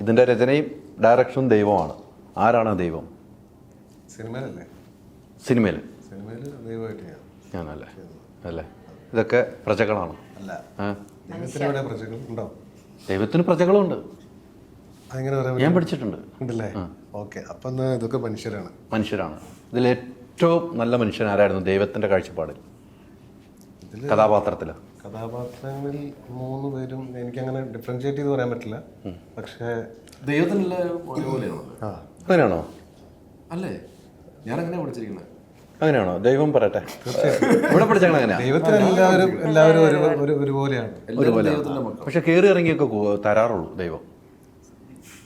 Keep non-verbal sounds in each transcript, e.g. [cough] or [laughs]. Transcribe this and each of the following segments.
ഇതിന്റെ രചനയും ഡയറക്ഷനും ദൈവമാണ്. ആരാണ് ദൈവം? സിനിമയിലല്ലേ? സിനിമയിൽ. സിനിമയിൽ ദൈവമായിട്ട് ഞാൻ. ഞാനല്ലേ? അല്ലേ? ഇതൊക്കെ പ്രജകളാണ്. ദൈവത്തിന് പ്രജകളുണ്ട്. ഞാൻ പഠിച്ചിട്ടുണ്ട്. ഉണ്ടല്ലേ? ഓക്കെ. അപ്പം ഇതൊക്കെ മനുഷ്യരാണ്. മനുഷ്യരാണ്. ഇതിൽ ഏറ്റവും നല്ല മനുഷ്യൻ ആരായിരുന്നു ദൈവത്തിന്റെ കാഴ്ചപ്പാടിൽ? കഥാപാത്രത്തിൽ കഥാപാത്രങ്ങളിൽ മൂന്ന് പേരും എനിക്കങ്ങനെ ഡിഫറൻഷിയേറ്റ് ചെയ്ത് പറയാൻ പറ്റില്ല. പക്ഷേ ദൈവത്തിനുള്ള അങ്ങനെയാണോ? അല്ലേ? ഞാൻ അങ്ങനെ പഠിച്ചിരിക്കുന്നത് അങ്ങനെയാണോ? ദൈവം പറയട്ടെ. ഇവിടെ പഠിച്ചാൽ അങ്ങനെ ദൈവത്തിന് എല്ലാവരും എല്ലാവരും ഒരു ഒരു ഒരുപോലെയാണ്. ഒരുപോലെ ദൈവത്തിന്റെ മക്കൾ പക്ഷെ കയറി ഇറങ്ങിയൊക്കെ തരാറുള്ളൂ ദൈവം.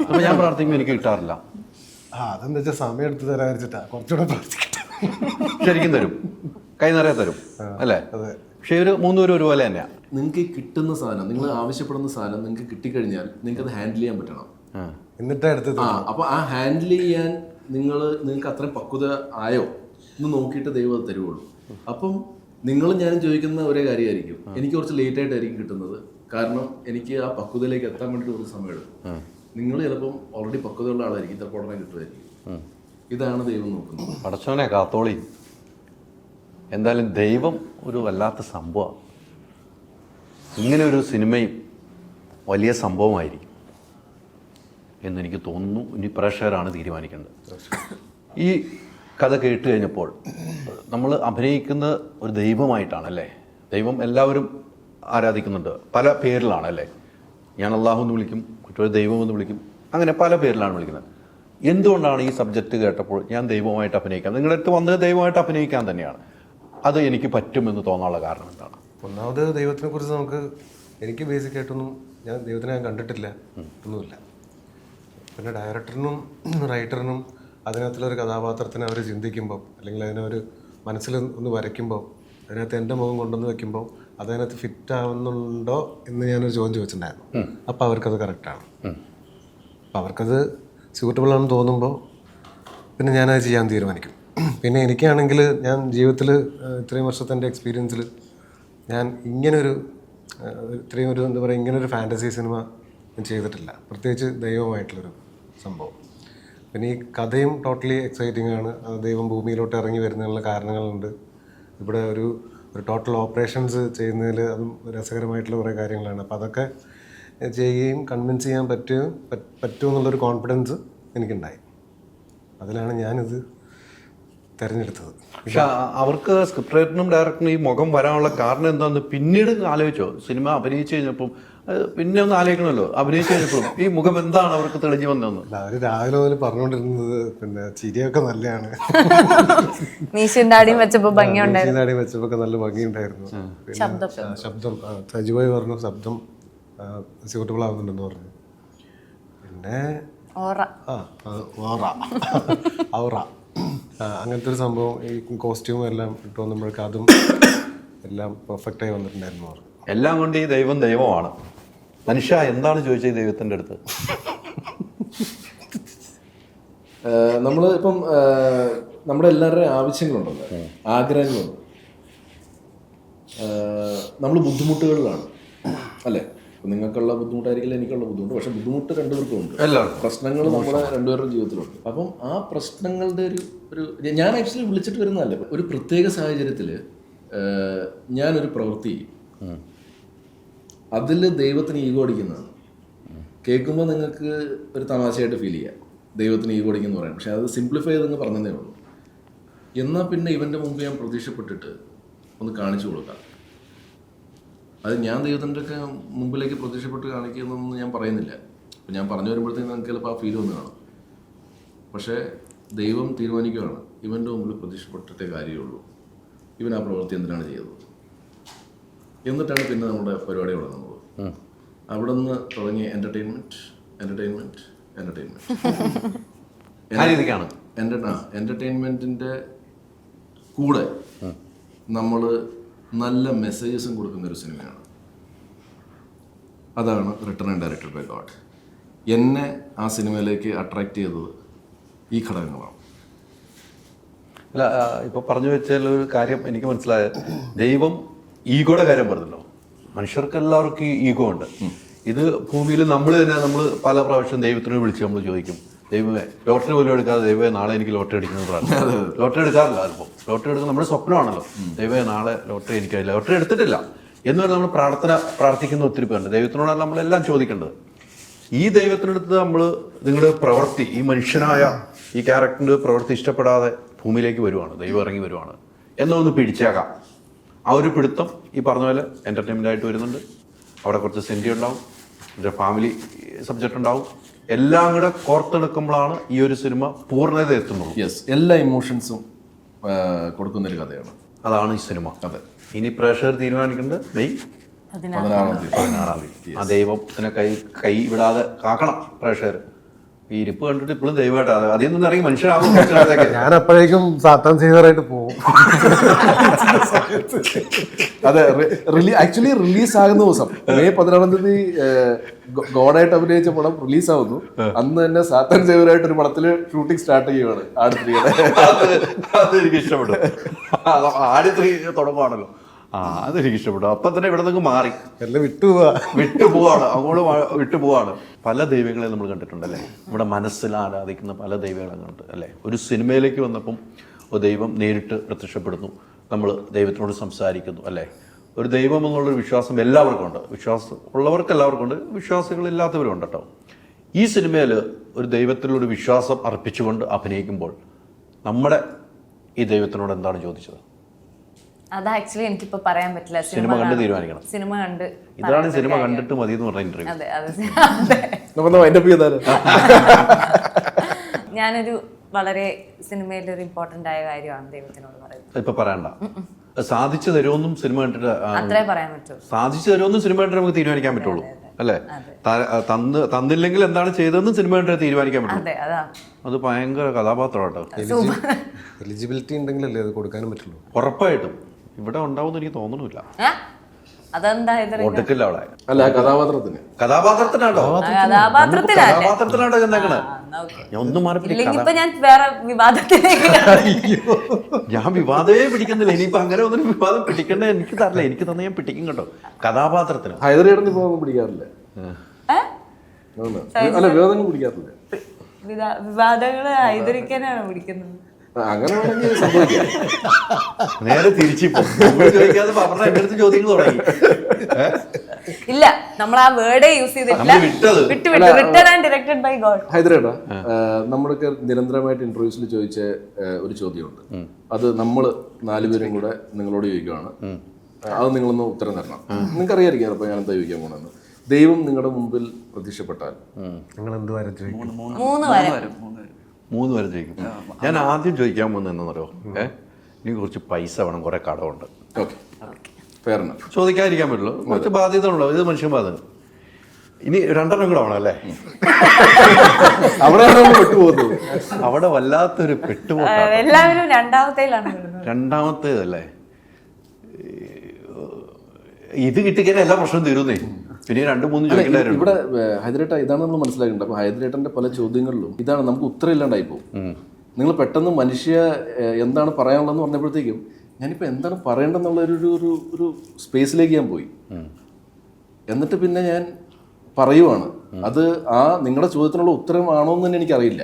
അപ്പൊ ഞാൻ പ്രാർത്ഥിക്കുമ്പോൾ എനിക്ക് കിട്ടാറില്ല. ആ അതെന്താ വെച്ചാൽ സമയം എടുത്ത് തരാൻ വെച്ചിട്ടാ കുറച്ചുകൂടെ പ്രാർത്ഥിക്കട്ടെ. ശരിക്കും തരും. കൈ നിറയെ തരും. അല്ലേ? അതെ. പക്ഷെ ഒരു മൂന്നുപേരും ഒരുപോലെ തന്നെയാണ് നിങ്ങൾക്ക് കിട്ടുന്ന സാധനം നിങ്ങൾ ആവശ്യപ്പെടുന്ന സാധനം നിങ്ങൾക്ക് കിട്ടിക്കഴിഞ്ഞാൽ നിങ്ങൾക്ക് അത് ഹാൻഡിൽ ചെയ്യാൻ പറ്റണം. എന്നിട്ട് എന്നിട്ടാ എടുത്ത് ആ അപ്പൊ ആ ഹാൻഡിൽ ചെയ്യാൻ നിങ്ങൾ നിങ്ങൾക്ക് അത്രയും പക്വത ആയോ? എന്ന് നോക്കിയിട്ട് ദൈവം അത് തരുവുള്ളൂ അപ്പം നിങ്ങളും ഞാനും ചോദിക്കുന്ന ഒരേ കാര്യമായിരിക്കും. എനിക്ക് കുറച്ച് ലേറ്റ് ആയിട്ടായിരിക്കും കിട്ടുന്നത്. കാരണം എനിക്ക് ആ പക്വതയിലേക്ക് എത്താൻ വേണ്ടിയിട്ട് കുറച്ച് സമയം എടുക്കും നിങ്ങൾ ചിലപ്പം ഓൾറെഡി പക്വതയുള്ള ആളായിരിക്കും ഇത്ര ഉടനെ കിട്ടുമായിരിക്കും. ഇതാണ് ദൈവം നോക്കുന്നത്. പടച്ചോനെ കാത്തോളി. എന്തായാലും ദൈവം ഒരു വല്ലാത്ത സംഭവമാണ് ഇങ്ങനെ ഒരു സിനിമയും വലിയ സംഭവമായിരിക്കും എന്നെനിക്ക് തോന്നുന്നു. ഇനി പ്രേക്ഷകരാണ് തീരുമാനിക്കേണ്ടത്. ഈ കഥ കേട്ട് കഴിഞ്ഞപ്പോൾ നമ്മൾ അഭിനയിക്കുന്ന ഒരു ദൈവമായിട്ടാണല്ലേ? ദൈവം എല്ലാവരും ആരാധിക്കുന്നുണ്ട്? പല പേരിലാണ് അല്ലേ ഞാൻ അള്ളാഹു എന്ന് വിളിക്കും മറ്റൊരു ദൈവം എന്ന് വിളിക്കും അങ്ങനെ പല പേരിലാണ് വിളിക്കുന്നത്. എന്തുകൊണ്ടാണ് ഈ സബ്ജക്റ്റ് കേട്ടപ്പോൾ ഞാൻ ദൈവമായിട്ട് അഭിനയിക്കാം? നിങ്ങളുടെ അടുത്ത് വന്നത് ദൈവമായിട്ട് അഭിനയിക്കാൻ തന്നെയാണ്. അത് എനിക്ക് പറ്റുമെന്ന് തോന്നാനുള്ള കാരണം എന്താണ്? ഒന്നാമത് ദൈവത്തിനെ കുറിച്ച് നമുക്ക് എനിക്ക് ബേസിക് ആയിട്ടൊന്നും ഞാൻ ദൈവത്തിനെ ഞാൻ കണ്ടിട്ടില്ല ഒന്നുമില്ല. പിന്നെ ഡയറക്ടറിനും റൈറ്ററിനും അതിനകത്തുള്ളൊരു കഥാപാത്രത്തിനെ അവർ ചിന്തിക്കുമ്പോൾ അല്ലെങ്കിൽ അതിനെ ഒരു മനസ്സിൽ ഒന്ന് വരയ്ക്കുമ്പോൾ അതിനകത്ത് എന്റെ മുഖം കൊണ്ടുവന്ന് വെക്കുമ്പോൾ അതിനകത്ത് ഫിറ്റ് ആവുന്നുണ്ടോ എന്ന് ഞാനൊരു ചോദ്യം ചോദിച്ചിട്ടുണ്ടായിരുന്നു. അപ്പോൾ അവർക്കത് കറക്റ്റാണ് അപ്പോൾ അവർക്കത് സ്യൂട്ടബിൾ ആണെന്ന് തോന്നുമ്പോൾ പിന്നെ ഞാനത് ചെയ്യാൻ തീരുമാനിക്കും. പിന്നെ എനിക്കാണെങ്കിൽ ഞാൻ ജീവിതത്തിൽ ഇത്രയും വർഷത്തെ എന്റെ എക്സ്പീരിയൻസിൽ ഞാൻ ഇങ്ങനൊരു ഇത്രയും ഒരു എന്താ പറയുക ഇങ്ങനൊരു ഫാന്റസി സിനിമ ഞാൻ ചെയ്തിട്ടില്ല. പ്രത്യേകിച്ച് ദൈവമായിട്ടുള്ളൊരു സംഭവം. പിന്നെ ഈ കഥയും ടോട്ടലി എക്സൈറ്റിംഗ് ആണ്. ദൈവം ഭൂമിയിലോട്ട് ഇറങ്ങി വരുന്നതിനുള്ള കാരണങ്ങളുണ്ട്. ഇവിടെ ഒരു ഒരു ടോട്ടൽ ഓപ്പറേഷൻസ് ചെയ്യുന്നതിൽ അതും രസകരമായിട്ടുള്ള കുറേ കാര്യങ്ങളാണ്. അപ്പോൾ അതൊക്കെ ചെയ്യുകയും കൺവിൻസ് ചെയ്യാൻ പറ്റുകയും പറ്റ് പറ്റുമെന്നുള്ളൊരു കോൺഫിഡൻസ് എനിക്കുണ്ടായി. അതിലാണ് ഞാനിത് തിരഞ്ഞെടുത്തത്. പക്ഷെ അവർക്ക് സ്ക്രിപ്റ്റ് റൈറ്ററിനും ഡയറക്ടറിനും ഈ മുഖം വരാനുള്ള കാരണം എന്താണെന്ന് പിന്നീട് ആലോചിച്ചോ. സിനിമ അഭിനയിച്ചു കഴിഞ്ഞപ്പം പിന്നെ ഒന്ന് ആലോചിക്കണമല്ലോ. അഭിനയിച്ചു കഴിഞ്ഞപ്പോൾ ഈ മുഖം എന്താണ് അവർക്ക് തെളിഞ്ഞു വന്നതെന്ന്? അല്ല അവർ രാവിലെ മുതൽ പറഞ്ഞുകൊണ്ടിരുന്നത് പിന്നെ ചിരിയൊക്കെ നല്ലതാണ് [laughs] വെച്ചപ്പോ ഭംഗിയുണ്ടായിരുന്നു. നാടി വെച്ചപ്പോൾ നല്ല ഭംഗിയുണ്ടായിരുന്നു. പിന്നെ ശബ്ദം. സജുവായി പറഞ്ഞു ശബ്ദം സ്യൂട്ടബിൾ ആവുന്നുണ്ടെന്ന് പറഞ്ഞു. പിന്നെ ഓറ. ആ അത് ഓറ. [laughs] ഔറ. അങ്ങനത്തെ ഒരു സംഭവം ഈ കോസ്റ്റ്യൂം എല്ലാം ഇട്ട് വന്നപ്പോഴേക്കും അതും എല്ലാം പെർഫെക്റ്റ് ആയി വന്നിട്ടുണ്ടായിരുന്നു അവർ. എല്ലാം കൊണ്ട് ഈ ദൈവം ദൈവമാണ്. മനുഷ്യ എന്താണ് ചോദിച്ചത് ദൈവത്തിന്റെ അടുത്ത്? നമ്മൾ ഇപ്പം നമ്മുടെ എല്ലാവരുടെയും ആവശ്യങ്ങളുണ്ടല്ലോ. ആഗ്രഹങ്ങളുണ്ട് നമ്മൾ ബുദ്ധിമുട്ടുകളിലാണ്. അല്ലേ? നിങ്ങൾക്കുള്ള ബുദ്ധിമുട്ടായിരിക്കില്ല എനിക്കുള്ള ബുദ്ധിമുട്ട്. പക്ഷെ ബുദ്ധിമുട്ട് രണ്ടുപേർക്കും ഉണ്ട്. പ്രശ്നങ്ങൾ നമ്മുടെ രണ്ടുപേരുടെ ജീവിതത്തിലുണ്ട്. അപ്പം ആ പ്രശ്നങ്ങളുടെ ഒരു ഒരു ഞാൻ ആക്ച്വലി വിളിച്ചിട്ട് വരുന്നതല്ല. ഒരു പ്രത്യേക സാഹചര്യത്തിൽ ഞാനൊരു പ്രവൃത്തി. അതിൽ ദൈവത്തിന് ഈഗോ അടിക്കുന്നതാണ്. കേൾക്കുമ്പോൾ നിങ്ങൾക്ക് ഒരു തമാശയായിട്ട് ഫീൽ ചെയ്യാം. ദൈവത്തിന് ഈഗോ അടിക്കുന്നു പറയാം പക്ഷെ അത് സിംപ്ലിഫൈ ചെയ്തെന്ന് പറഞ്ഞതേ ഉള്ളൂ. എന്നാൽ പിന്നെ ഇവന്റെ മുമ്പ് ഞാൻ പ്രതീക്ഷപ്പെട്ടിട്ട് ഒന്ന് കാണിച്ചു കൊടുക്കാം. അത് ഞാൻ ദൈവത്തിന്റെ ഒക്കെ മുമ്പിലേക്ക് പ്രത്യക്ഷപ്പെട്ട് കാണിക്കുന്നതെന്ന് ഞാൻ പറയുന്നില്ല. അപ്പം ഞാൻ പറഞ്ഞു വരുമ്പോഴത്തേക്ക് നിങ്ങൾക്ക് ചിലപ്പോൾ ആ ഫീൽ വന്ന് കാണും. പക്ഷേ ദൈവം തീരുമാനിക്കുകയാണ്. ഇവന്റെ മുമ്പിൽ പ്രത്യക്ഷപ്പെട്ടിട്ടേ കാര്യമുള്ളൂ. ഇവൻ ആ പ്രവൃത്തി എന്തിനാണ് ചെയ്തത്? എന്നിട്ടാണ് പിന്നെ നമ്മുടെ പരിപാടി തുടങ്ങുന്നത്. അവിടെ നിന്ന് തുടങ്ങിയ എന്റർടൈൻമെന്റ് എന്റർടൈൻമെന്റ് എന്റർടൈൻമെന്റ് എന്റർടൈൻമെന്റിന്റെ കൂടെ നമ്മൾ നല്ല മെസ്സേജസും കൊടുക്കുന്ന ഒരു സിനിമയാണ് അതാണ് return and directed by God എന്നെ ആ സിനിമയിലേക്ക് അട്രാക്റ്റ് ചെയ്തത് ഈ ഘടകങ്ങളാണ്. അല്ല ഇപ്പൊ പറഞ്ഞു വെച്ചാൽ ഒരു കാര്യം എനിക്ക് മനസ്സിലായ ദൈവം ഈഗോയുടെ കാര്യം പറഞ്ഞല്ലോ. മനുഷ്യർക്ക് എല്ലാവർക്കും ഈഗോ ഉണ്ട്. ഇത് ഭൂമിയിൽ നമ്മൾ തന്നെ നമ്മൾ പല പ്രാവശ്യം ദൈവത്തിനോട് വിളിച്ച് നമ്മൾ ചോദിക്കും. ദൈവമേ ലോട്ടറി പോലും എടുക്കാതെ ദൈവമേ നാളെ എനിക്ക് ലോട്ടറി അടിക്കുന്നത് പ്രാർത്ഥന. ലോട്ടറി എടുക്കാറില്ല അതിപ്പോൾ ലോട്ടറി എടുക്കുന്ന നമ്മുടെ സ്വപ്നമാണല്ലോ. ദൈവമേ നാളെ ലോട്ടറി എനിക്കായില്ല ലോട്ടറി എടുത്തിട്ടില്ല. എന്ന് പറഞ്ഞാൽ നമ്മൾ പ്രാർത്ഥന പ്രാർത്ഥിക്കുന്ന ഒത്തിരി പേരുണ്ട്. ദൈവത്തിനോടാണ് നമ്മളെല്ലാം ചോദിക്കേണ്ടത്. ഈ ദൈവത്തിനടുത്ത് നമ്മൾ നിങ്ങളുടെ പ്രവൃത്തി ഈ മനുഷ്യനായ ഈ ക്യാരക്ടറിന്റെ പ്രവൃത്തി ഇഷ്ടപ്പെടാതെ ഭൂമിയിലേക്ക് വരുവാണ് ദൈവം ഇറങ്ങി വരുവാണ് എന്നൊന്ന് പിടിച്ചേക്കാം. ആ ഒരു പിടുത്തം ഈ പറഞ്ഞ പോലെ എന്റർടൈൻമെന്റ് ആയിട്ട് വരുന്നുണ്ട്. അവിടെ കുറച്ച് സെന്റി ഉണ്ടാവും എന്റെ ഫാമിലി സബ്ജക്റ്റ് ഉണ്ടാവും. എല്ലാം കൂടെ കോർത്തെടുക്കുമ്പോഴാണ് ഈ ഒരു സിനിമ പൂർണത എത്തുന്നത്. യെസ് എല്ലാ ഇമോഷൻസും കൊടുക്കുന്നൊരു കഥയാണ്. അതാണ് ഈ സിനിമ. അതെ. ഇനി പ്രേക്ഷകർ തീരുമാനിക്കേണ്ടത് മെയ് പതിനാറാം തീയതി. പതിനാറാം തീയതി. ആ ദൈവത്തിനെ കൈ കൈ വിടാതെ കാക്കണം പ്രേക്ഷകർ. ഈ ഇരിപ്പ് കണ്ടിട്ട് ഇപ്പോഴും ദൈവമായിട്ട്. അതിൽ നിന്ന് ഇറങ്ങി മനുഷ്യരാകും. [laughs] ഞാൻ അപ്പോഴേക്കും സാത്താൻ സീസറായിട്ട് പോകും അതെ റിലീ ആക്ച്വലി റിലീസ് ആകുന്ന ദിവസം. മെയ് പതിനാറാം തീയതി ഗോഡായിട്ട് അഭിനയിച്ച പടം റിലീസ് ആവുന്നു. അന്ന് തന്നെ സാത്താൻ സേവരായിട്ട് ഒരു പടത്തിൽ ഷൂട്ടിംഗ് സ്റ്റാർട്ട് ചെയ്യുവാണ് ആടുത്തിരിയുടെ. ത്രീയുടെ അത് എനിക്ക് ഇഷ്ടപ്പെട്ടു. [laughs] അത് ത്രീ തുടക്കമാണല്ലോ. ആ. അതെനിക്ക് ഇഷ്ടപ്പെട്ടു. അപ്പം തന്നെ ഇവിടെ നിന്ന് മാറി. എല്ലാം വിട്ടുപോവാ വിട്ടു പോവാണ്. അങ്ങോട്ട് വിട്ടുപോവാണ് വിട്ടു പോവാണ്. പല ദൈവങ്ങളെ നമ്മൾ കണ്ടിട്ടുണ്ട് കണ്ടിട്ടുണ്ടല്ലേ നമ്മുടെ മനസ്സിൽ ആരാധിക്കുന്ന പല ദൈവങ്ങളെ കണ്ടിട്ട് അല്ലേ? ഒരു സിനിമയിലേക്ക് വന്നപ്പം ഒരു ദൈവം നേരിട്ട് പ്രത്യക്ഷപ്പെടുന്നു. നമ്മൾ ദൈവത്തിനോട് സംസാരിക്കുന്നു അല്ലേ? ഒരു ദൈവം എന്നുള്ളൊരു വിശ്വാസം എല്ലാവർക്കും ഉണ്ട്. വിശ്വാസം ഉള്ളവർക്ക് എല്ലാവർക്കും ഉണ്ട്. വിശ്വാസികളില്ലാത്തവരും ഉണ്ട് കേട്ടോ. ഈ സിനിമയിൽ ഒരു ദൈവത്തിലൊരു വിശ്വാസം അർപ്പിച്ചുകൊണ്ട് അഭിനയിക്കുമ്പോൾ നമ്മുടെ ഈ ദൈവത്തിനോട് എന്താണ് ചോദിച്ചത്? അത് ആക്ച്വലി എനിക്കിപ്പോ പറയാൻ പറ്റില്ല. സിനിമ കണ്ട് തീരുമാനിക്കണം. സിനിമ കണ്ട് ഇതാണ് സിനിമ കണ്ടിട്ട് മതി എന്ന് പറഞ്ഞ ഇന്റർവ്യൂ അതെ അതെ. [laughs] ഞാനൊരു വളരെ സിനിമയിൽ ഒരു ഇമ്പോർട്ടന്റ് ആയ കാര്യമാണ് ദൈവത്തിനോട് പറയുന്നത്. ഇപ്പൊ പറയണ്ട. സാധിച്ചു തരുമെന്നും സിനിമ കണ്ടിട്ട് അത്രേ പറയാൻ പറ്റൂ. സാധിച്ചു തരുമെന്നും സിനിമ കണ്ടിട്ട് നമുക്ക് തീരുമാനിക്കാൻ പറ്റുള്ളൂ. അല്ലേ? തന്ന് തന്നില്ലെങ്കിൽ എന്താണ് ചെയ്തതെന്ന് സിനിമ കണ്ടിട്ട് തീരുമാനിക്കാൻ പറ്റും അതെ അതാ. അത് ഭയങ്കര കഥാപാത്രമാട്ടോ. എലിജിബിലിറ്റി ഉണ്ടെങ്കിലല്ലേ അത് കൊടുക്കാനും പറ്റുള്ളൂ. ഉറപ്പായിട്ടും. ഇവിടെ ഉണ്ടാവും എനിക്ക് തോന്നണില്ല ഏ? അതെന്താ ഒടുക്കില്ല അല്ല ആ കഥാപാത്രത്തിന് ചെന്നേക്കണേ. ഞാൻ ഒന്നും ഇല്ലെങ്കിൽ ഇപ്പൊ ഞാൻ വേറെ വിവാദത്തിലേക്ക് ഞാൻ വിവാദമേ പിടിക്കുന്നില്ല. ഇനിയിപ്പോ അങ്ങനെ ഒന്നും വിവാദം പിടിക്കണ്ട? എനിക്ക് തരില്ല. എനിക്ക് തന്നെ ഞാൻ പിടിക്കും കേട്ടോ. കഥാപാത്രത്തിന്. ഹൈദരേടൻ ഇപ്പൊ ഒന്നും പിടിക്കാറില്ല? ഏ? അല്ല വിവാദങ്ങൾ പിടിക്കാറില്ല? വിവാ- വിവാദങ്ങൾ ആയിരിക്കാനാണ് പിടിക്കുന്നത്? അങ്ങനെ വേണമെങ്കിൽ സംഭവിക്കാം. [laughs] നേരെ തിരിച്ചിപ്പോ [laughs] നമ്മൾ ചോദിക്കാതെ പറഞ്ഞ എന്റെ അടുത്ത് ചോദ്യങ്ങൾ തുടങ്ങി? ഇല്ല നമ്മൾ ആ വേർഡേ യൂസ് ചെയ്തിട്ടില്ല. വിട്ടു വിട്ടു. Return and directed by God ഹൈദരേട്ടാ നമ്മളൊക്കെ നിരന്തരമായിട്ട് ഇന്റർവ്യൂസിൽ ചോദിച്ച ഒരു ചോദ്യമുണ്ട്. അത് നമ്മൾ നാലുപേരും കൂടെ നിങ്ങളോട് ചോദിക്കുകയാണ് അത് നിങ്ങളൊന്ന് ഉത്തരം തരണം. നിങ്ങൾക്ക് അറിയായിരിക്കും അപ്പൊ ഞാൻ എന്താ ചോദിക്കാൻ പോണെന്ന്. ദൈവം നിങ്ങളുടെ മുമ്പിൽ പ്രത്യക്ഷപ്പെട്ടാൽ. നിങ്ങൾ എന്ത് വരെ. ചോദിക്കും മൂന്ന് വരെ. മൂന്ന് പേരും ചോദിക്കും ഞാൻ ആദ്യം ചോദിക്കാൻ പോകുന്നത് എന്നറിയോ ഏ? എനിക്ക് കുറച്ച് പൈസ വേണം കുറെ കടമുണ്ട്. ചോദിക്കാതിരിക്കാൻ പറ്റുള്ളൂ കുറച്ച് ബാധ്യത ഉണ്ടോ ഇത് മനുഷ്യൻ ബാധ്യത ഇനി രണ്ടെണ്ണം കൂടെ ആവണം അല്ലേ? [laughs] അവിടെ പെട്ടുപോകുന്നു [laughs] അവിടെ വല്ലാത്തൊരു പെട്ടുപോട്ട എല്ലാവരും രണ്ടാമത്തേലാണ് രണ്ടാമത്തേതല്ലേ? ഇത് കിട്ടിക്കാൻ എല്ലാ പ്രശ്നവും തീരുന്നേ. പിന്നെ രണ്ട് മൂന്ന് ചോദിക്കേണ്ടവരുണ്ട് ഇവിടെ ഹൈദരേട്ട ഇതാണ് നമ്മൾ മനസ്സിലാക്കേണ്ടത്. അപ്പൊ ഹൈദരേട്ടന്റെ പല ചോദ്യങ്ങളിലും ഇതാണ് നമുക്ക് ഉത്തരം ഇല്ലാണ്ടായി പോകും. നിങ്ങൾ പെട്ടെന്ന് മനുഷ്യ എന്താണ് പറയാനുള്ളതെന്ന് പറഞ്ഞപ്പോഴത്തേക്കും ഞാനിപ്പോൾ എന്താണ് പറയേണ്ടതെന്നുള്ള ഒരു- ഒരു ഒരു സ്പേസിലേക്ക് ഞാൻ പോയി. എന്നിട്ട് പിന്നെ ഞാൻ പറയുവാണ്. അത് ആ നിങ്ങളുടെ ചോദ്യത്തിനുള്ള ഉത്തരമാണോ എന്ന് തന്നെ എനിക്കറിയില്ല.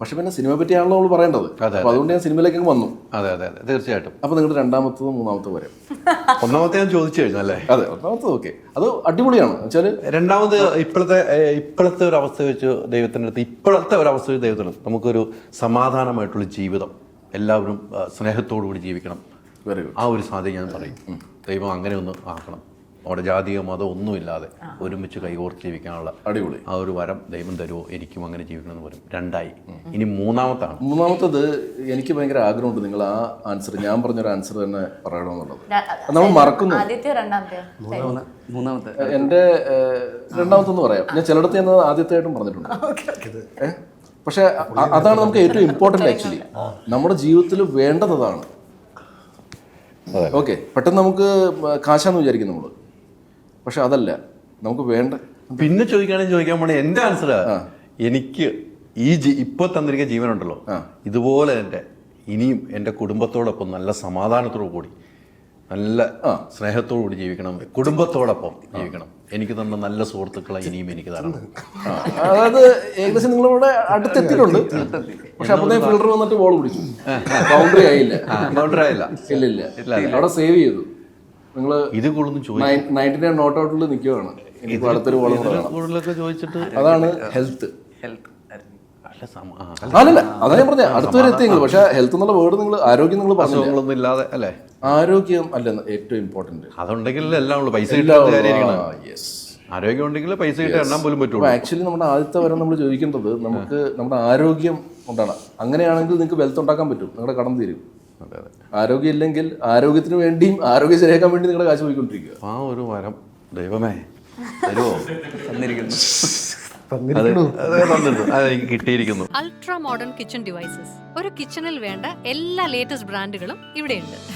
പക്ഷെ പിന്നെ സിനിമയെ പറ്റിയാണല്ലോ നമ്മൾ പറയേണ്ടത്. അപ്പൊ അതുകൊണ്ട് ഞാൻ സിനിമയിലേക്ക് വന്നു. അതെ അതെ അതെ. തീർച്ചയായിട്ടും. അപ്പൊ നിങ്ങളുടെ രണ്ടാമത്തത് മൂന്നാമത്തെ വരെ. [laughs] ഒന്നാമത്തെ ഞാൻ ചോദിച്ചു കഴിഞ്ഞു അല്ലേ? അതെ ഒന്നാമത്തത് ഓക്കെ. അത് അടിപൊളിയാണ്. വെച്ചാൽ രണ്ടാമത് ഇപ്പോഴത്തെ ഇപ്പോഴത്തെ ഒരു അവസ്ഥ വെച്ച് ദൈവത്തിന്റെ അടുത്ത് ഇപ്പോഴത്തെ ഒരു അവസ്ഥ വെച്ച് ദൈവത്തിന് നമുക്കൊരു സമാധാനമായിട്ടുള്ള ജീവിതം എല്ലാവരും സ്നേഹത്തോടു കൂടി ജീവിക്കണം. ആ ഒരു സാധ്യത ഞാൻ പറയും. ദൈവം അങ്ങനെ ഒന്ന് ആക്കണം. അവിടെ ജാതിയോ മതമോ ഒന്നുമില്ലാതെ ഒരുമിച്ച് കൈകോർത്ത് ജീവിക്കാനുള്ള അടിപൊളി. ആ ഒരു വരം ദൈവം തരുമോ എനിക്കും അങ്ങനെ ജീവിക്കണമെന്ന് പറയും രണ്ടായി. ഇനി മൂന്നാമത്താണ്. മൂന്നാമത്തത് എനിക്ക് ഭയങ്കര ആഗ്രഹമുണ്ട് നിങ്ങൾ ആ ആൻസർ ഞാൻ പറഞ്ഞൊരു ആൻസർ തന്നെ പറയണമെന്നുള്ളത്. നമ്മൾ മറക്കുന്നു. ആദ്യത്തെ രണ്ടാമത്തെ? മൂന്നാമത്തെ എന്റെ രണ്ടാമത്തെന്ന് പറയാം. ഞാൻ ചിലയിടത്ത് ഞാൻ ആദ്യത്തെയായിട്ടും പറഞ്ഞിട്ടുണ്ട്? പക്ഷെ അതാണ് നമുക്ക് ഏറ്റവും ഇമ്പോർട്ടന്റ് ആക്ച്വലി നമ്മുടെ ജീവിതത്തിൽ വേണ്ടത് അതാണ്. ഓക്കെ പെട്ടെന്ന് നമുക്ക് കാശാന്ന് വിചാരിക്കും നമ്മൾ പക്ഷെ അതല്ല നമുക്ക് വേണ്ട. പിന്നെ ചോദിക്കുകയാണെങ്കിൽ ചോദിക്കാൻ പോണേ എന്റെ ആൻസർ എനിക്ക് ഈ ജീ ഇപ്പൊ തന്നിരിക്കുന്ന ജീവനുണ്ടല്ലോ. ഇതുപോലെ എന്റെ ഇനിയും എന്റെ കുടുംബത്തോടൊപ്പം നല്ല സമാധാനത്തോടു കൂടി നല്ല സ്നേഹത്തോടു കൂടി ജീവിക്കണം. കുടുംബത്തോടൊപ്പം ജീവിക്കണം. എനിക്ക് തന്ന നല്ല സുഹൃത്തുക്കളെ ഇനിയും എനിക്ക് തരണം. അതായത് ഏകദേശം നിങ്ങളിവിടെ അടുത്തെത്തിയിട്ടുണ്ട്. പക്ഷെ അപ്പൊ ഫിൽഡർ വന്നിട്ട് ബോൾ പിടിച്ചു ബൗണ്ടറി ആയില്ല. ബൗണ്ടറി ആയില്ല. ഇല്ല ഇല്ല. അവിടെ സേവ് ചെയ്തു. നിങ്ങൾ ഇത് കൂടുതലും ചോദിക്കും. നയന്റി നയൻ നോട്ട് ഔട്ടിൽ നിൽക്കുകയാണ് ഇനിയിപ്പോൾ അടുത്തൊരു കൂടുതലൊക്കെ ചോദിച്ചിട്ട് അതാണ് ഹെൽത്ത് അല്ല സമ- അല്ലല്ല. അതാ ഞാൻ പറഞ്ഞ അടുത്തുവരെ എത്തി നിങ്ങൾ പക്ഷെ ഹെൽത്ത് എന്നുള്ള വേർഡ് നിങ്ങൾ ആരോഗ്യം നിങ്ങൾ പറഞ്ഞു അസുഖങ്ങളൊന്നും ഇല്ലാതെ അല്ലേ? ആരോഗ്യം അല്ല ഏറ്റവും ഇമ്പോർട്ടന്റ് അതുണ്ടെങ്കിൽ എല്ലാം ഉള്ളു. പൈസ യെസ് ആരോഗ്യം ഉണ്ടെങ്കിൽ പൈസ കിട്ടാൻ എണ്ണാൻ പോലും പറ്റുള്ളൂ. ആക്ച്വലി നമ്മുടെ ആദ്യത്തെ വരെ നമ്മൾ ചോദിക്കേണ്ടത് നമുക്ക് നമ്മുടെ ആരോഗ്യം കൊണ്ടാണ്. അങ്ങനെയാണെങ്കിൽ നിങ്ങൾക്ക് വെൽത്ത് ഉണ്ടാക്കാൻ പറ്റും. നിങ്ങളുടെ കടം തീരും. അതെ അതെ. ആരോഗ്യം ഇല്ലെങ്കിൽ ആരോഗ്യത്തിന് വേണ്ടിയും ആരോഗ്യം ശരിയാക്കാൻ വേണ്ടി നിങ്ങളുടെ കാശ് പോയിക്കൊണ്ടിരിക്കുക. ആ ഒരു വരം. ദൈവമേ. തരുമോ തന്നിരിക്കുന്നു. കിട്ടിയിരിക്കുന്നു. Ultra modern kitchen devices. ഒരു കിച്ചണിൽ വേണ്ട എല്ലാ ലേറ്റസ്റ്റ് ബ്രാൻഡുകളും ഇവിടെയുണ്ട്.